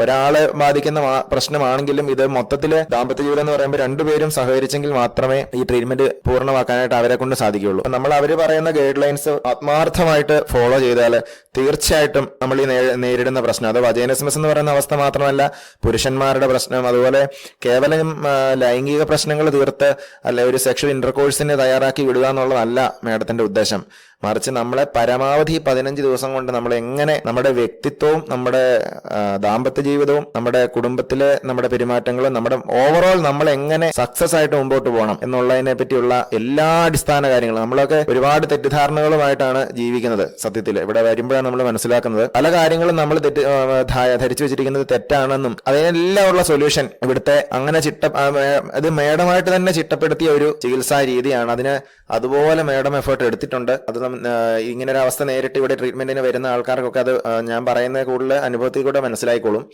ഒരാളെ ബാധിക്കുന്ന പ്രശ്നമാണെങ്കിലും ഇത് മൊത്തത്തിൽ ദാമ്പത്യ ജീവിതം എന്ന് പറയുമ്പോൾ രണ്ടുപേരും സഹകരിച്ചെങ്കിൽ മാത്രമേ ഈ ട്രീറ്റ്മെന്റ് പൂർണമാക്കാനായിട്ട് അവരെ കൊണ്ട് സാധിക്കുകയുള്ളൂ. നമ്മൾ അവർ പറയുന്ന ഗൈഡ് ലൈൻസ് ആത്മാർത്ഥമായിട്ട് ഫോളോ ചെയ്താൽ തീർച്ചയായിട്ടും നമ്മൾ ഈ നേരിടുന്ന പ്രശ്നം അത് വജൈനസ്മസ് എന്ന് പറയുന്ന അവസ്ഥ മാത്രമല്ല പുരുഷന്മാരുടെ പ്രശ്നം അതുപോലെ കേവലം ലൈംഗിക പ്രശ്നങ്ങൾ തീർത്ത് അല്ലെ ഒരു സെക്ഷൽ ഇന്റർകോഴ്സിനെ തയ്യാറാക്കി വിടുക എന്നുള്ളതല്ല മേഡത്തിന്റെ ഉദ്ദേശം. മറിച്ച് നമ്മളെ പരമാവധി പതിനഞ്ച് ദിവസം കൊണ്ട് നമ്മൾ എങ്ങനെ നമ്മുടെ വ്യക്തിത്വവും നമ്മുടെ ദാമ്പത്യ ജീവിതവും നമ്മുടെ കുടുംബത്തിലെ നമ്മുടെ പെരുമാറ്റങ്ങളും നമ്മുടെ ഓവറോൾ നമ്മൾ എങ്ങനെ സക്സസ് ആയിട്ട് മുമ്പോട്ട് പോകണം എന്നുള്ളതിനെ പറ്റിയുള്ള എല്ലാ അടിസ്ഥാന കാര്യങ്ങളും നമ്മളൊക്കെ ഒരുപാട് തെറ്റിദ്ധാരണകളുമായിട്ടാണ് ജീവിക്കുന്നത് സത്യത്തിൽ ഇവിടെ വരുമ്പോഴാണ് നമ്മൾ മനസ്സിലാക്കുന്നത്. പല കാര്യങ്ങളും നമ്മൾ തെറ്റ് ധരിച്ചു വെച്ചിരിക്കുന്നത് തെറ്റാണെന്നും അതിനെല്ലാം ഉള്ള സൊല്യൂഷൻ ഇവിടുത്തെ അങ്ങനെ ചിട്ട അത് മേഡമായിട്ട് തന്നെ ചിട്ടപ്പെടുത്തിയ ഒരു ചികിത്സാ രീതിയാണ്. അതിന് അതുപോലെ മേഡം എഫേർട്ട് എടുത്തിട്ടുണ്ട്. അത് ആ, ഇങ്ങനെ ഒരു അവസ്ഥ നേരിട്ട് ഇവിടെ ട്രീറ്റ്മെന്റിന് വരുന്ന ആൾക്കാർക്കൊക്കെ അത് ഞാൻ പറയുന്ന കൂടുതൽ അനുഭവത്തിൽ കൂടെ മനസ്സിലായിക്കോളും.